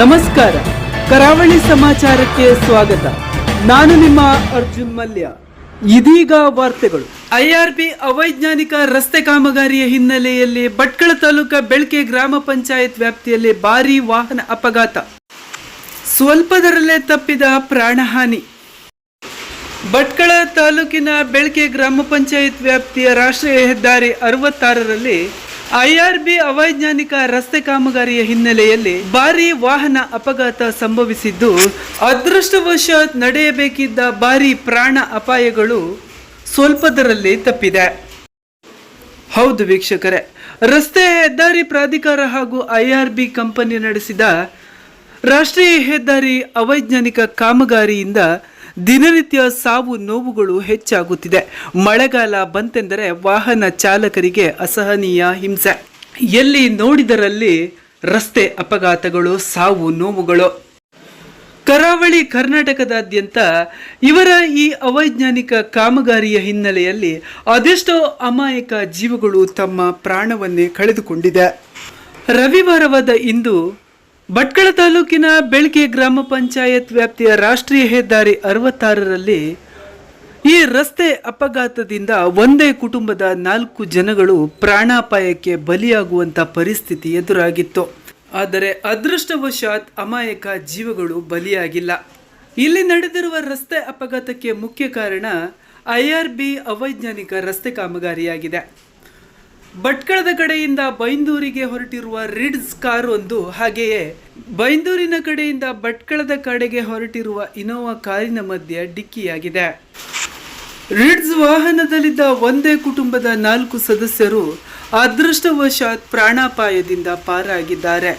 ನಮಸ್ಕಾರ. ಕರಾವಳಿ ಸಮಾಚಾರಕ್ಕೆ ಸ್ವಾಗತ. ನಾನು ನಿಮ್ಮ ಅರ್ಜುನ್ ಮಲ್ಯ. ಇದೀಗ ವಾರ್ತೆಗಳು. ಐಆರ್ಬಿ ಅವೈಜ್ಞಾನಿಕ ರಸ್ತೆ ಕಾಮಗಾರಿಯ ಹಿನ್ನೆಲೆಯಲ್ಲಿ ಭಟ್ಕಳ ತಾಲೂಕ ಬೆಳ್ಕೆ ಗ್ರಾಮ ಪಂಚಾಯತ್ ವ್ಯಾಪ್ತಿಯಲ್ಲಿ ಭಾರಿ ವಾಹನ ಅಪಘಾತ. ಸ್ವಲ್ಪದರಲ್ಲೇ ತಪ್ಪಿದ ಪ್ರಾಣಹಾನಿ. ಭಟ್ಕಳ ತಾಲೂಕಿನ ಬೆಳಕೆ ಗ್ರಾಮ ಪಂಚಾಯತ್ ವ್ಯಾಪ್ತಿಯ ರಾಷ್ಟ್ರೀಯ ಹೆದ್ದಾರಿ ಅರವತ್ತಾರರಲ್ಲಿ ಐಆರ್ಬಿ ಅವೈಜ್ಞಾನಿಕ ರಸ್ತೆ ಕಾಮಗಾರಿಯ ಹಿನ್ನೆಲೆಯಲ್ಲಿ ಭಾರಿ ವಾಹನ ಅಪಘಾತ ಸಂಭವಿಸಿದ್ದು, ಅದೃಷ್ಟವಶಾತ್ ನಡೆಯಬೇಕಿದ್ದ ಭಾರಿ ಪ್ರಾಣ ಅಪಾಯಗಳು ಸ್ವಲ್ಪದರಲ್ಲಿ ತಪ್ಪಿದೆ. ಹೌದು ವೀಕ್ಷಕರೇ, ರಸ್ತೆ ಹೆದ್ದಾರಿ ಪ್ರಾಧಿಕಾರ ಹಾಗೂ ಐಆರ್ಬಿ ಕಂಪನಿ ನಡೆಸಿದ ರಾಷ್ಟ್ರೀಯ ಹೆದ್ದಾರಿ ಅವೈಜ್ಞಾನಿಕ ಕಾಮಗಾರಿಯಿಂದ ದಿನನಿತ್ಯ ಸಾವು ನೋವುಗಳು ಹೆಚ್ಚಾಗುತ್ತಿದೆ. ಮಳೆಗಾಲ ಬಂತೆಂದರೆ ವಾಹನ ಚಾಲಕರಿಗೆ ಅಸಹನೀಯ ಹಿಂಸೆ. ಎಲ್ಲಿ ನೋಡಿದರಲ್ಲಿ ರಸ್ತೆ ಅಪಘಾತಗಳು, ಸಾವು ನೋವುಗಳು. ಕರಾವಳಿ ಕರ್ನಾಟಕದಾದ್ಯಂತ ಇವರ ಈ ಅವೈಜ್ಞಾನಿಕ ಕಾಮಗಾರಿಯ ಹಿನ್ನೆಲೆಯಲ್ಲಿ ಅದೆಷ್ಟೋ ಅಮಾಯಕ ಜೀವಗಳು ತಮ್ಮ ಪ್ರಾಣವನ್ನೇ ಕಳೆದುಕೊಂಡಿದೆ. ರವಿವಾರವಾದ ಇಂದು ಭಟ್ಕಳ ತಾಲೂಕಿನ ಬೆಳಗ್ಗೆ ಗ್ರಾಮ ಪಂಚಾಯತ್ ವ್ಯಾಪ್ತಿಯ ರಾಷ್ಟ್ರೀಯ ಹೆದ್ದಾರಿ ಅರವತ್ತಾರರಲ್ಲಿ ಈ ರಸ್ತೆ ಅಪಘಾತದಿಂದ ಒಂದೇ ಕುಟುಂಬದ ನಾಲ್ಕು ಜನಗಳು ಪ್ರಾಣಾಪಾಯಕ್ಕೆ ಬಲಿಯಾಗುವಂಥ ಪರಿಸ್ಥಿತಿ ಎದುರಾಗಿತ್ತು. ಆದರೆ ಅದೃಷ್ಟವಶಾತ್ ಅಮಾಯಕ ಜೀವಗಳು ಬಲಿಯಾಗಿಲ್ಲ. ಇಲ್ಲಿ ನಡೆದಿರುವ ರಸ್ತೆ ಅಪಘಾತಕ್ಕೆ ಮುಖ್ಯ ಕಾರಣ ಐಆರ್ಬಿ ಅವೈಜ್ಞಾನಿಕ ರಸ್ತೆ ಕಾಮಗಾರಿಯಾಗಿದೆ. ಭಟ್ಕಳದ ಕಡೆಯಿಂದ ಬೈಂದೂರಿಗೆ ಹೊರಟಿರುವ ರಿಡ್ಸ್ ಕಾರ್ ಒಂದು, ಹಾಗೆಯೇ ಬೈಂದೂರಿನ ಕಡೆಯಿಂದ ಭಟ್ಕಳದ ಕಡೆಗೆ ಹೊರಟಿರುವ ಇನೋವಾ ಕಾರಿನ ಮಧ್ಯೆ ಡಿಕ್ಕಿಯಾಗಿದೆ. ರಿಡ್ಸ್ ವಾಹನದಲ್ಲಿದ್ದ ಒಂದೇ ಕುಟುಂಬದ ನಾಲ್ಕು ಸದಸ್ಯರು ಅದೃಷ್ಟವಶಾತ್ ಪ್ರಾಣಾಪಾಯದಿಂದ ಪಾರಾಗಿದ್ದಾರೆ.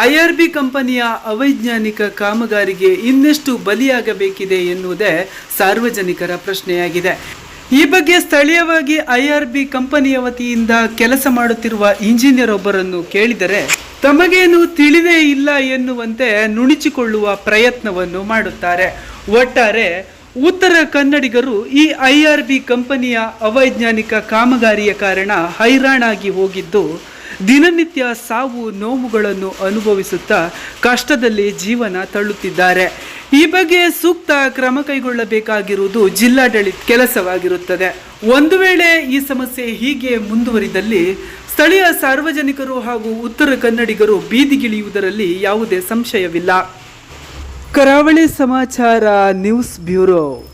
ಐಆರ್ಬಿ ಕಂಪನಿಯ ಅವೈಜ್ಞಾನಿಕ ಕಾಮಗಾರಿಗೆ ಇನ್ನೆಷ್ಟು ಬಲಿಯಾಗಬೇಕಿದೆ ಎನ್ನುವುದೇ ಸಾರ್ವಜನಿಕರ ಪ್ರಶ್ನೆಯಾಗಿದೆ. ಈ ಬಗ್ಗೆ ಸ್ಥಳೀಯವಾಗಿ ಐಆರ್ಬಿ ಕಂಪನಿಯ ವತಿಯಿಂದ ಕೆಲಸ ಮಾಡುತ್ತಿರುವ ಇಂಜಿನಿಯರ್ ಒಬ್ಬರನ್ನು ಕೇಳಿದರೆ, ತಮಗೇನು ತಿಳಿದೇ ಇಲ್ಲ ಎನ್ನುವಂತೆ ನುಣುಚಿಕೊಳ್ಳುವ ಪ್ರಯತ್ನವನ್ನು ಮಾಡುತ್ತಾರೆ. ಒಟ್ಟಾರೆ, ಉತ್ತರ ಕನ್ನಡಿಗರು ಈ ಐಆರ್ಬಿ ಕಂಪನಿಯ ಅವೈಜ್ಞಾನಿಕ ಕಾಮಗಾರಿಯ ಕಾರಣ ಹೈರಾಣಾಗಿ ಹೋಗಿದ್ದು, ದಿನನಿತ್ಯ ಸಾವು ನೋವುಗಳನ್ನು ಅನುಭವಿಸುತ್ತಾ ಕಷ್ಟದಲ್ಲಿ ಜೀವನ ತಳ್ಳುತ್ತಿದ್ದಾರೆ. ಈ ಬಗ್ಗೆ ಸೂಕ್ತ ಕ್ರಮ ಕೈಗೊಳ್ಳಬೇಕಾಗಿರುವುದು ಜಿಲ್ಲಾಡಳಿತ ಕೆಲಸವಾಗಿರುತ್ತದೆ. ಒಂದು ವೇಳೆ ಈ ಸಮಸ್ಯೆ ಹೀಗೆ ಮುಂದುವರಿದಲ್ಲಿ ಸ್ಥಳೀಯ ಸಾರ್ವಜನಿಕರು ಹಾಗೂ ಉತ್ತರ ಕನ್ನಡಿಗರು ಬೀದಿಗಿಳಿಯುವುದರಲ್ಲಿ ಯಾವುದೇ ಸಂಶಯವಿಲ್ಲ. ಕರಾವಳಿ ಸಮಾಚಾರ ನ್ಯೂಸ್ ಬ್ಯೂರೋ.